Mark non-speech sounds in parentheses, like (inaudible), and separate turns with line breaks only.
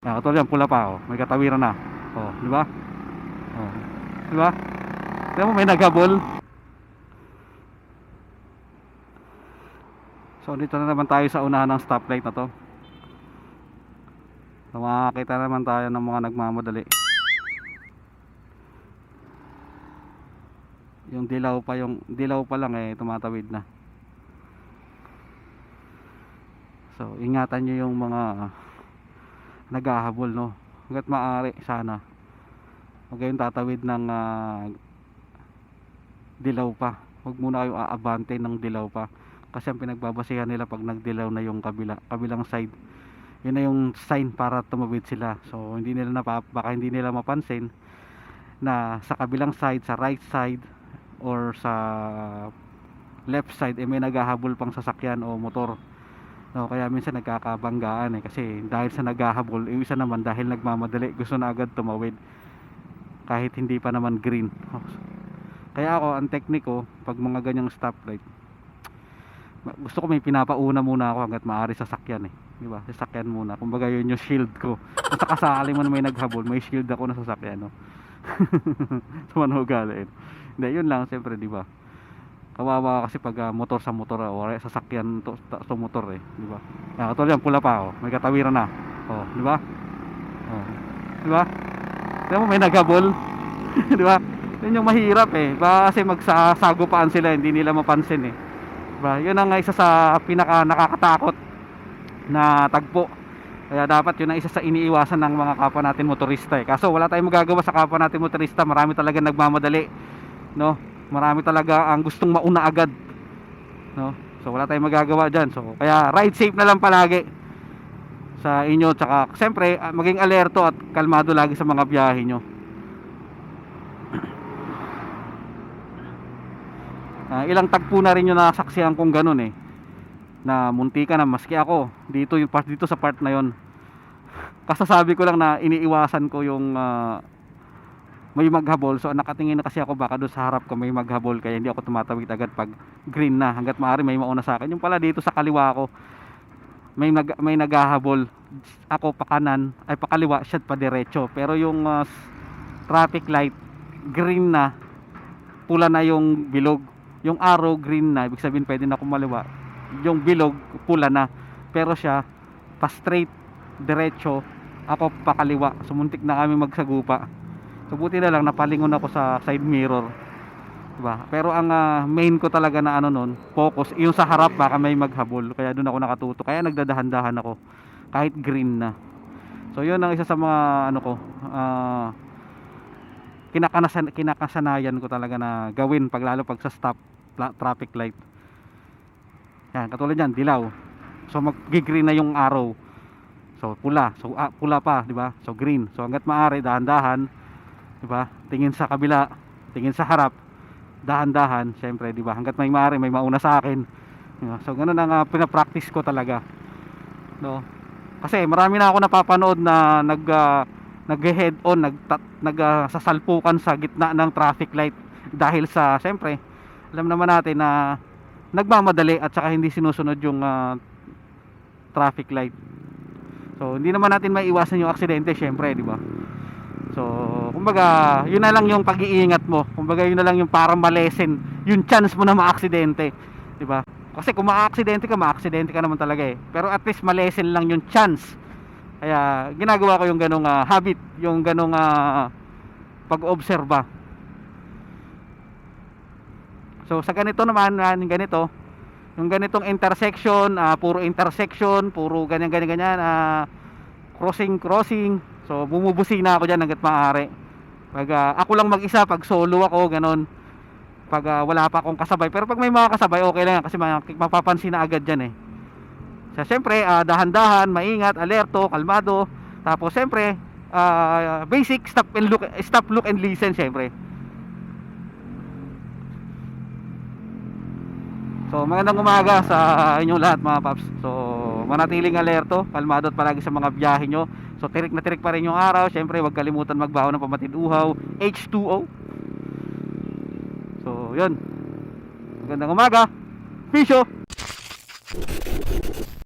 Ah, katulad yan, pula pa, oh. May katawiran na. Oh, di ba? Oh. Di ba? Tignan mo, may naghabol. So, dito na naman tayo sa unahan ng stoplight na to. So, makakita naman tayo ng mga nagmamadali. Yung dilaw pa yung dilaw pa lang eh tumatawid na. So, ingatan nyo yung mga naghahabol no? Hanggat maaari sana. Huwag kayong tatawid ng ah, dilaw pa. Huwag muna kayong aabante ng dilaw pa. Kasi ang pinagbabasihan nila pag nagdilaw na yung kabila kabilang side yun na yung sign para tumawid sila. So hindi nila napa, baka hindi nila mapansin na sa kabilang side sa right side or sa left side eh may naghahabol pang sasakyan o motor No, kaya minsan nagkakabanggaan eh kasi dahil sa naghahabol, yung isa naman dahil nagmamadali, gusto na agad tumawid kahit hindi pa naman green. Kaya ako, ang technique ko, pag mga ganyang stoplight, gusto ko may pinapauna muna ako hanggat maaari sa sakyan eh. Di ba? Sasakyan muna. Kumbaga yun yung shield ko. Kung sakasakali mo na may naghabol, may shield ako na sasakyan. No? (laughs) Tumanugali eh. Hindi, yun lang, siyempre, di ba? Kawawa kasi pag ah, motor sa motor ah, o kaya sasakyan to, ta- sa motor eh di ba? Ah katulad yan pula pa oh. May katawiran na. Oh di ba? Oh di ba? Tignan mo may naghabol? (laughs) Di ba? Yun yung mahirap eh. Ba kasi magsasagupaan sila hindi nila mapansin eh. Ba? Yun ang isa sa pinaka nakakatakot na tagpo. Kaya dapat yun ang isa sa iniiwasan ng mga kapwa natin motorista eh. Kaso wala tayong magagawa sa kapwa natin motorista. Marami talaga nagmamadali. No? Marami talaga ang gustong mauna agad. No? So wala tayong magagawa diyan. So kaya ride safe na lang palagi sa inyo tsaka siyempre ah, maging alerto at kalmado lagi sa mga biyahe nyo. (clears throat) Ah, ilang tagpo na rin yung nasaksihan kong ganun eh na munti ka na maski ako dito yung part dito sa part na yon (laughs) kasasabi ko lang na iniiwasan ko yung ah, may maghabol. So nakatingin na kasi ako baka doon sa harap ko may maghabol. Kaya hindi ako tumatawid agad pag green na. Hanggat maaari may mauna sa akin. Yung pala dito sa kaliwa ko may nag may naghahabol. Ako pa kanan ay pa kaliwa siya pa diretso. Pero yung s- traffic light green na. Pula na yung bilog. Yung arrow green na. Ibig sabihin pwede na kumaliwa. Yung bilog pula na. Pero siya pa straight diretso. Ako pa kaliwa sumuntik na kami magsagupa so buti na lang napalingon ako sa side mirror. Diba? Pero ang ah, main ko talaga na ano nun focus yung sa harap baka may maghabol. Kaya doon ako nakatuto kaya nagdadahan-dahan ako. Kahit green na. So yun ang isa sa mga ano ko ah kinakanasan kinakasanayan ko talaga na gawin pag lalo pag sa stop traffic light. Yan katulad yan dilaw. So mag-green na yung arrow. So pula. So ah, pula pa di ba so green. So hangga't maaari dahan-dahan di ba tingin sa kabila tingin sa harap. Dahan-dahan syempre di ba hangga't may maaari may mauna sa akin. Di ba? so ganun ang ah, pinapractice ko talaga. No? Kasi marami na ako napapanood na nag ah, nag-head on nag nag ah, sasalpukan sa gitna ng traffic light dahil sa syempre alam naman natin na nagmamadali at saka hindi sinusunod yung ah, traffic light. So hindi naman natin maiwasan yung aksidente syempre di ba so kumbaga yun na lang yung pag-iingat mo kumbaga yun na lang yung para malesen yung chance mo na maaksidente di ba kasi kung maaksidente ka maaksidente ka naman talaga eh pero at least malesen lang yung chance kaya ginagawa ko yung ganong ah, habit, yung ganong ah, pag-obserba. So sa ganito naman, ah, ganito, yung ganitong intersection, ah, puro intersection, puro ganyan ganyan ganyan, ah, crossing crossing. So bumubusina ako diyan hangga't maaari. Pag ah, ako lang mag-isa, pag solo ako, ganon. Pag ah, wala pa akong kasabay, pero pag may mga kasabay, okay lang yan kasi ma- mapapansin na agad diyan eh. So, siyempre, ah, dahan-dahan, maingat, alerto, kalmado. Tapos, siyempre, ah, basic stop and look, stop, look and listen, siyempre. So, magandang umaga sa inyong lahat, mga paps. So, manatiling alerto, kalmado at palagi sa mga biyahe nyo. So tirik na tirik pa rin yung araw. Siyempre, huwag kalimutan magbaho ng pamatid uhaw, H2O. So, yun. Magandang umaga. Pisyo!